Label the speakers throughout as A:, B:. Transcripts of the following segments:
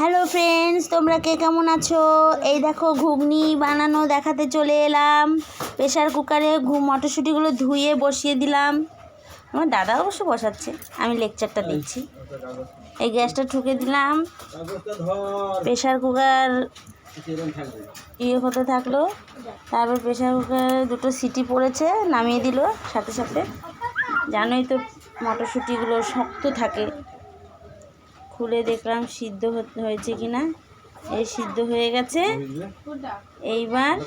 A: Hello friends তোমরা কে কেমন আছো? এই দেখো, ঘুগনি বানানো দেখাতে চলে এলাম। প্রেশার কুকারে ঘু মটরশুঁটিগুলো ধুয়ে বসিয়ে দিলাম। আমার দাদা অবশ্য বসাচ্ছে, আমি লেকচারটা দিচ্ছি এই গ্যাসটা ঠুকে দিলাম। প্রেশার কুকার ইয়ে হতে থাকল। তারপর প্রেশার কুকারে দুটো সিটি পড়েছে, নামিয়ে দিল সাথে সাথে। জানোই তো মটরশুঁটিগুলো শক্ত থাকে। খুলে দেখলাম সিদ্ধ হয়েছে কি না এই সিদ্ধ হয়ে গেছে। এইবার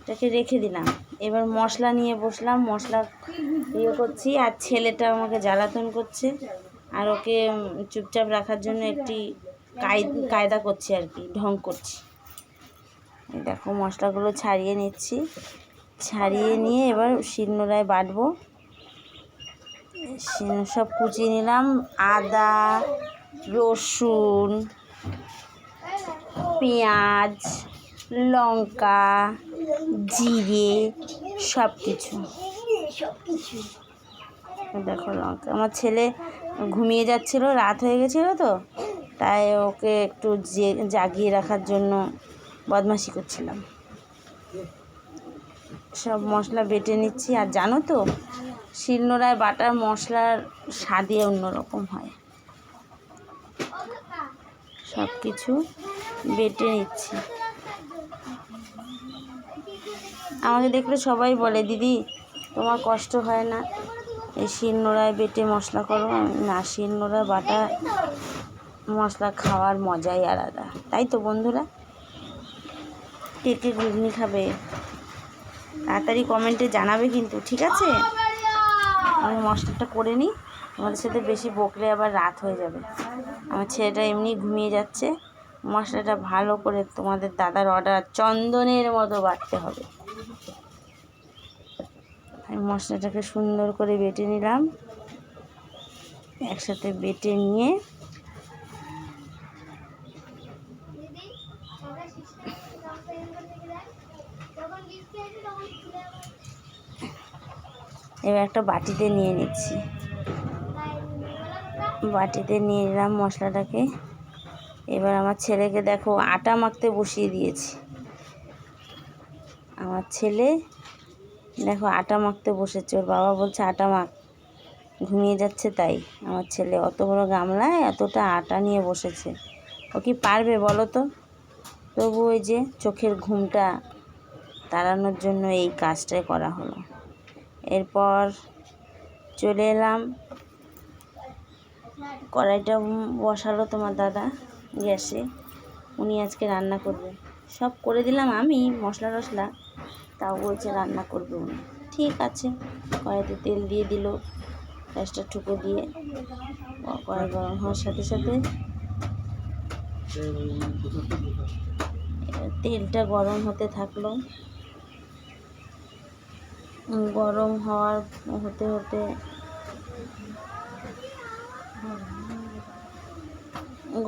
A: এটাকে রেখে দিলাম। এবার মশলা নিয়ে বসলাম। মশলা ইয়ে করছি আর ছেলেটা আমাকে জ্বালাতন করছে। আর ওকে চুপচাপ রাখার জন্য একটি কায়- কায়দা করছি আর কি, ঢং করছি। দেখো মশলাগুলো ছাড়িয়ে নিচ্ছি। ছাড়িয়ে নিয়ে এবার শিলনোড়ায় বাটবো। সব কুচিয়ে নিলাম। আদা, রসুন, পেঁয়াজ, লঙ্কা, জিরে সব কিছু দেখো লঙ্কা। আমার ছেলে ঘুমিয়ে যাচ্ছিল, রাত হয়ে গেছিল তো, তাই ওকে একটু জাগিয়ে রাখার জন্য বদমাশি করছিলাম। সব মশলা বেটে নিচ্ছি। আর জানো তো শিলনোড়ায় বাটার মশলার স্বাদই অন্যরকম হয়। সব কিছু বেটে নিচ্ছি। আমাকে দেখলে সবাই বলে, দিদি, তোমার কষ্ট হয় না? এই শিলনোড়ায় বেটে মশলা করো। না, শিলনোড়ায় বাটা মশলা খাওয়ার মজাই আলাদা। তাই তো বন্ধুরা? কে কে ঘুগনি খাবে? তাড়াতাড়ি কমেন্টে জানাবে কিন্তু, ঠিক আছে? আমি মশলাটা করে নিই। তোমাদের সাথে বেশি বকলে আবার রাত হয়ে যাবে। আমার ছেলেটা এমনি ঘুমিয়ে যাচ্ছে। মশলাটা ভালো করে তোমাদের দাদার অর্ডার চন্দনের মতো বাটতে হবে। আমি মশলাটাকে সুন্দর করে বেটে নিলাম। একসাথে বেটে নিয়ে এবার একটা বাটিতে নিয়ে নিচ্ছি। বাটিতে নিয়ে নিলাম মশলাটাকে। এবার আমার ছেলেকে দেখো, আটা মাখতে বসিয়ে দিয়েছি। আমার ছেলে দেখো, আটা মাখতে বসেছে। ওর বাবা বলছে, আটা মাখ। ঘুমিয়ে যাচ্ছে তাই। আমার ছেলে অত বড় গামলায় এতটা আটা নিয়ে বসেছে। ও কি পারবে বলো তো? তবু ওই যে চোখের ঘুমটা তাড়ানোর জন্য এই কাজটাই করা হলো। এরপর চলে এলাম। কড়াইটা বসালো তোমার দাদা গ্যাসে উনি আজকে রান্না করবে। সব করে দিলাম আমি, মশলা টশলা তাও বলছে রান্না করবে উনি। ঠিক আছে। কড়াইতে তেল দিয়ে দিল, গ্যাসটা ঠুকে দিয়ে। কড়াই গরম হওয়ার সাথে সাথে তেলটা গরম হতে থাকল। গরম হওয়ার হতে হতে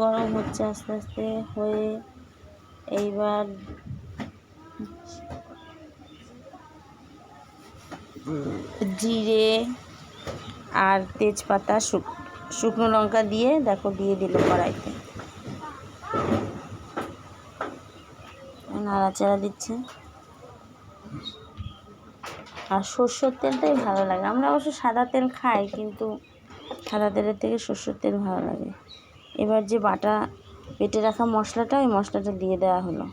A: গরম হচ্ছে আস্তে আস্তে হয়ে এইবার জিরে আর তেজপাতা, শুক, শুকনো লঙ্কা দিয়ে দেখো দিয়ে দিল কড়াইতে। নাড়াচাড়া দিচ্ছে। আর সর্ষের তেলটাই ভালো লাগে। আমরা অবশ্য সাদা তেল খাই, কিন্তু সাদা তেলের থেকে সর্ষের তেল ভালো লাগে। এবার যে বাটা পেটে রাখা মশলাটা, ওই মশলাটা দিয়ে দেওয়া হলো।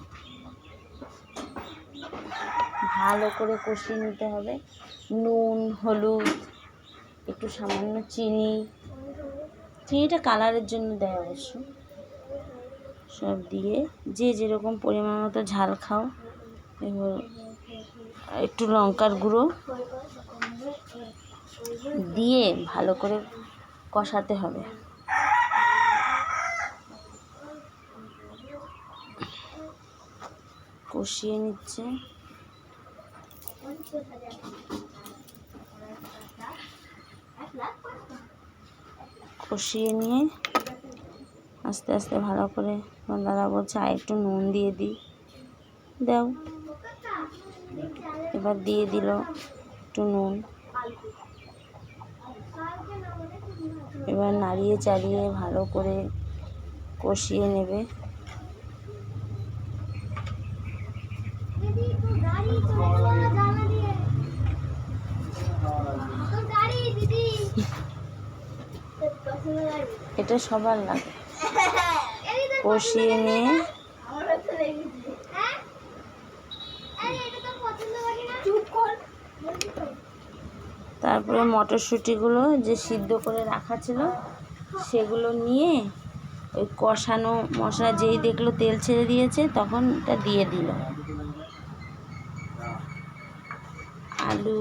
A: ভালো করে কষিয়ে নিতে হবে। নুন, হলুদ, একটু সামান্য চিনি। চিনিটা কালারের জন্য দেয় অবশ্য। সব দিয়ে যে যেরকম পরিমাণ মতো ঝাল খাও, এবার একটু লঙ্কার গুঁড়ো দিয়ে ভালো করে কষাতে হবে। কষিয়ে নিচ্ছে। কষিয়ে নিয়ে আস্তে আস্তে ভালো করে দাদা বলছে, আর একটু নুন দিয়ে দিই। দাও। এবার দিয়ে দিল একটু নুন। এবার নাড়িয়ে চাড়িয়ে ভালো করে কষিয়ে নেবে। এটা সবার লাগে। কষিয়ে নিয়ে
B: আমারও তো লেগেছে হ্যাঁ আরে এটা তো পছন্দ গাড়ি না চুপ কর
A: তারপরে মটরশুঁটিগুলো যে সিদ্ধ করে রাখা ছিল, সেগুলো নিয়ে ওই কষানো মশলা যেই দেখল তেল ছেড়ে দিয়েছে তখন এটা দিয়ে দিল। আলু,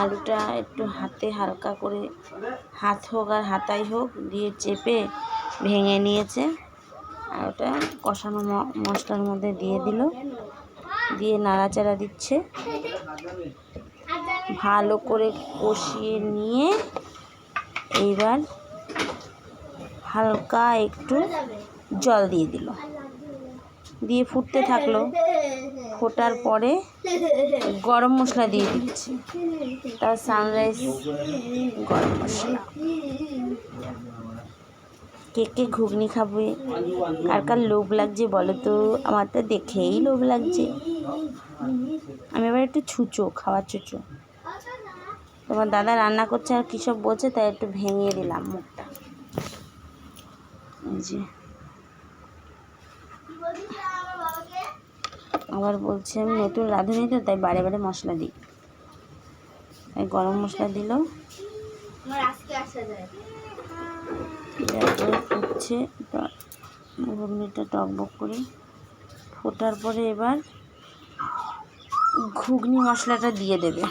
A: আলুটা একটু হাতে হালকা করে হাত হোক আর হাতাই হোক দিয়ে চেপে ভেঙে নিয়েছে, আর ওটা কষানো মশলার মধ্যে দিয়ে দিল। দিয়ে নাড়াচাড়া দিচ্ছে। ভালো করে কষিয়ে নিয়ে এইবার হালকা একটু জল দিয়ে দিল। দিয়ে ফুটতে থাকল। ফোটার পরে গরম মশলা দিয়ে দিচ্ছি। তার সানরাইজ গরম মশলা। কে কে ঘুগনি খাবে? কার কার লোভ লাগছে বলো তো? আমার তো দেখেই লোভ লাগছে। আমি এবার একটু ছুচো, খাওয়ার ছুচো। তোমার দাদা রান্না করছে আর কী সব বলছে তাই একটু ভেঙে দিলাম মুখটা। এই যে। আবার বলছে আমি নতুন রাঁধুনি তো তাই বারে বারে মশলা দিই। তাই গরম মশলা দিল। ফুটছে ঘুগনিটা টকবক করে ফোটার পরে এবার ঘুগনি মশলাটা দিয়ে দেবে।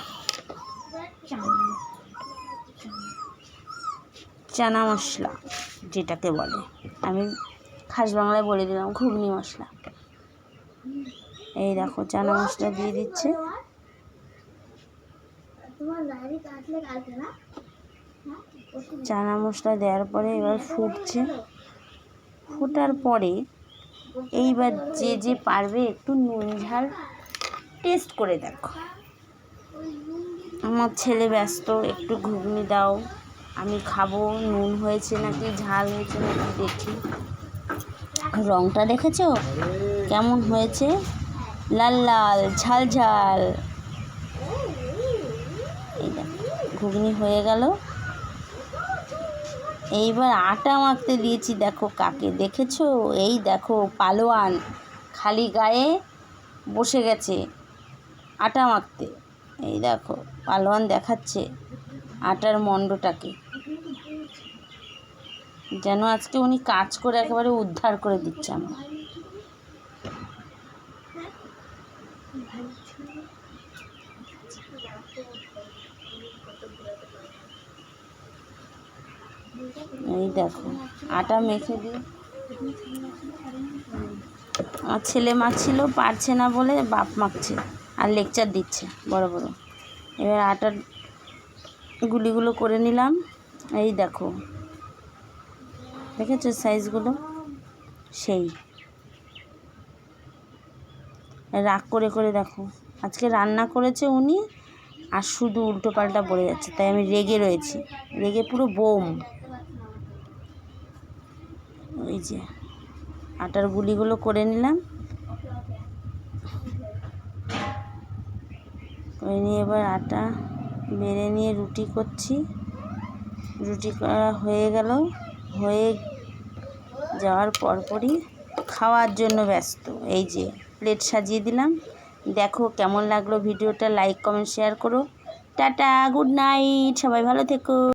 A: চানা মশলা, যেটাকে বলে। আমি খাস বাংলায় বলে দিলাম, ঘুগনি মশলা। এই দেখো, চানা মশলা দিয়ে দিচ্ছে? চানা মশলা দেওয়ার পরে এবার ফুটছে। ফোটার পরে এইবার যে যে পারবে একটু নুন, ঝাল টেস্ট করে দেখো। আমার ছেলে ব্যস্ত, একটু ঘুগনি দাও। আমি খাব, নুন হয়েছে নাকি, ঝাল হয়েছে নাকি দেখি। রংটা দেখেছ? কেমন হয়েছে? লাল লাল, ঝাল ঝাল। এই ঘুগনি হয়ে গেল। এইবার আটা মাখতে দিয়েছি, দেখো কাকে দেখেছ? এই দেখো পালোয়ান, খালি গায়ে বসে গেছে আটা মাখতে। এই দেখো, পালোয়ান দেখাচ্ছে আটার মণ্ডটাকে। যেন আজকে উনি কাজ করে একেবারে উদ্ধার করে দিচ্ছে আমার এই দেখো, আটা মেখে দিয়ে আমার ছেলে মাখছিল পারছে না বলে বাপ মাখছে, আর লেকচার দিচ্ছে, বড় বড়। এবার আটার গুলিগুলো করে নিলাম। এই দেখো দেখেছ সাইজগুলো সেই। রাগ করে করে দেখো। আজকে রান্না করেছে উনি আর শুধু উল্টো পাল্টা পড়ে যাচ্ছে, তাই আমি রেগে রয়েছি। রেগে পুরো বোম। ওই যে আটার গুলিগুলো করে নিলাম। করে নিয়ে এবার আটা বেড়ে নিয়ে রুটি করছি। রুটি করা হয়ে গেল। হয়ে যাওয়ার পরপরই খাওয়ার জন্য ব্যস্ত। এই যে, প্লেট সাজিয়ে দিলাম। দেখো কেমন লাগল ভিডিওটা। লাইক কমেন্ট শেয়ার করো। টাটা গুড নাইট সবাই ভালো থেকো।